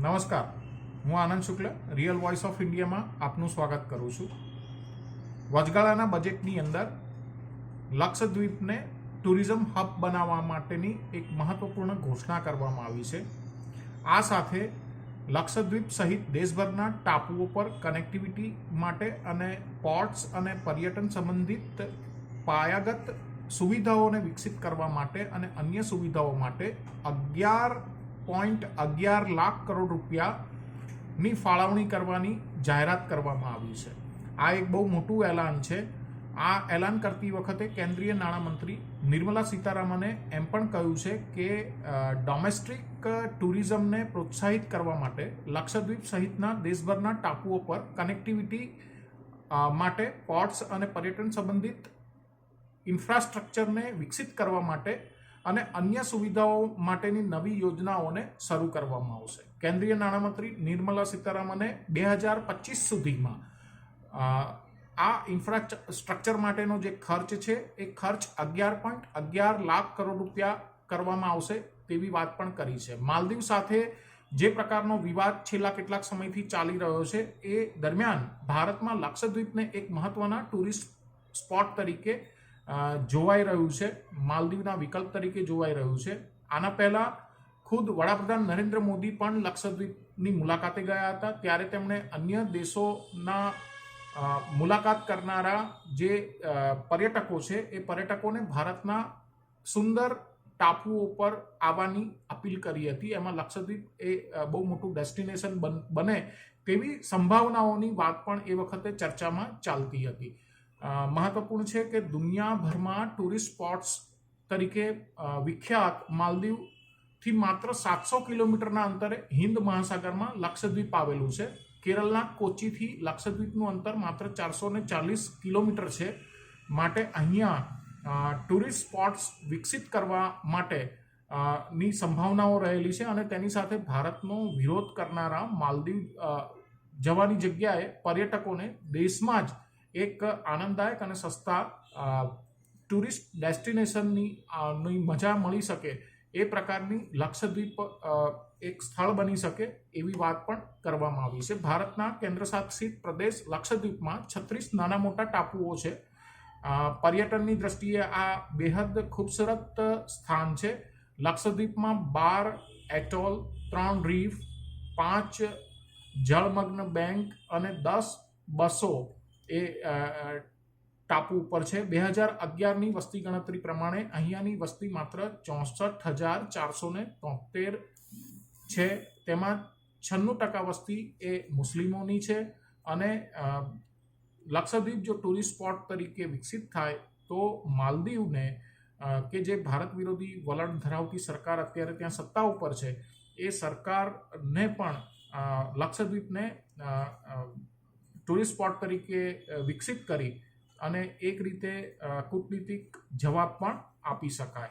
નમસ્કાર. હું Anand Shukla real voice of ઇન્ડિયામાં આપનું સ્વાગત કરું છું. વચગાળાના બજેટની અંદર લક્ષદ્વીપને ટુરિઝમ હબ બનાવવા માટેની એક મહત્વપૂર્ણ ઘોષણા કરવામાં આવી છે. આ સાથે લક્ષદ્વીપ સહિત દેશભરના ટાપુઓ પર કનેક્ટિવિટી માટે અને પોર્ટ્સ અને પર્યટન સંબંધિત પાયાગત સુવિધાઓને વિકસિત કરવા માટે અને અન્ય સુવિધાઓ માટે અગિયાર પોઈન્ટ અગિયાર લાખ કરોડ રૂપિયાની ફાળવણી કરવાની જાહેરાત કરવામાં આવી છે. આ એક બહુ મોટું એલાન છે. આ એલાન કરતી વખતે કેન્દ્રીય નાણામંત્રી નિર્મલા સીતારામને એમ પણ કહ્યું છે કે ડોમેસ્ટિક ટુરિઝમને પ્રોત્સાહિત કરવા માટે લક્ષદ્વીપ સહિતના દેશભરના ટાપુઓ પર કનેક્ટિવિટી માટે પોર્ટ્સ અને પર્યટન સંબંધિત ઇન્ફ્રાસ્ટ્રક્ચરને વિકસિત કરવા માટે અને અન્ય સુવિધાઓ માટેની નવી યોજનાઓને શરૂ કરવામાં આવશે. કેન્દ્રીય નાણામંત્રી નિર્મલા સીતારામને બે હજાર પચીસ સુધીમાં આ ઇન્ફ્રાસ્ટ્રક્ચર માટેનો જે ખર્ચ છે, એ ખર્ચ અગિયાર પોઈન્ટ અગિયાર લાખ કરોડ રૂપિયા કરવામાં આવશે તેવી વાત પણ કરી છે. માલદીવ સાથે જે પ્રકારનો વિવાદ છેલ્લા કેટલાક સમયથી ચાલી રહ્યો છે, એ દરમિયાન ભારતમાં લક્ષદ્વીપને એક મહત્વના ટુરિસ્ટ સ્પોટ તરીકે જોવાઈ રહ્યું છે, માલદીવના વિકલ્પ તરીકે જોવાઈ રહ્યું છે. આના પહેલા ખુદ વડાપ્રધાન નરેન્દ્ર મોદી પણ લક્ષદ્વીપની મુલાકાતે ગયા હતા. ત્યારે તેમણે અન્ય દેશોના મુલાકાત કરનારા જે પર્યટકો છે, એ પર્યટકોને ભારતના સુંદર ટાપુઓ પર આવવાની અપીલ કરી હતી. એમાં લક્ષદ્વીપ એ બહુ મોટું ડેસ્ટિનેશન બને તેવી સંભાવનાઓની વાત પણ એ વખતે ચર્ચામાં ચાલતી હતી. મહત્વપૂર્ણ છે કે દુનિયાભરમાં ટુરિસ્ટ સ્પોટ્સ તરીકે વિખ્યાત માલદીવથી માત્ર સાતસો કિલોમીટરના અંતરે હિન્દ મહાસાગરમાં લક્ષદ્વીપ આવેલું છે. કેરળના કોચીથી લક્ષદ્વીપનું અંતર માત્ર ચારસો ને ચાલીસ કિલોમીટર છે. માટે અહીંયા ટુરિસ્ટ સ્પોટ્સ વિકસિત કરવા માટે ની સંભાવનાઓ રહેલી છે અને તેની સાથે ભારતનો વિરોધ કરનારા માલદીવ જવાની જગ્યાએ પર્યટકોને દેશમાં જ એક આનંદદાયક અને સસ્તા ટુરિસ્ટ ડેસ્ટિનેશનની મજા મળી શકે એ પ્રકારની લક્ષદ્વીપ એક સ્થળ બની શકે એવી વાત પણ કરવામાં આવી છે. ભારતના કેન્દ્રશાસિત પ્રદેશ લક્ષદ્વીપમાં છત્રીસ નાના મોટા ટાપુઓ છે. પર્યટનની દ્રષ્ટિએ આ બેહદ ખૂબસૂરત સ્થાન છે. લક્ષદ્વીપમાં બાર એટોલ, ત્રણ રીફ, પાંચ જળમગ્ન બેંક અને દસ બસો એ ટાપુ ઉપર છે. બે હજાર અગિયારની વસ્તી ગણતરી પ્રમાણે અહીંયાની વસ્તી માત્ર ચોસઠ હજાર ચારસો ને તોતેર છે. તેમાં છન્નું ટકા વસ્તી એ મુસ્લિમોની છે અને લક્ષદ્વીપ જો ટુરિસ્ટ સ્પોટ તરીકે વિકસિત થાય તો માલદીવને કે જે ભારત વિરોધી વલણ ધરાવતી સરકાર અત્યારે ત્યાં સત્તા ઉપર છે, એ સરકારને પણ લક્ષદ્વીપને ટુરિસ્ટ સ્પોટ તરીકે વિકસિત કરી અને એક રીતે કૂટનીતિક જવાબ પણ આપી શકાય.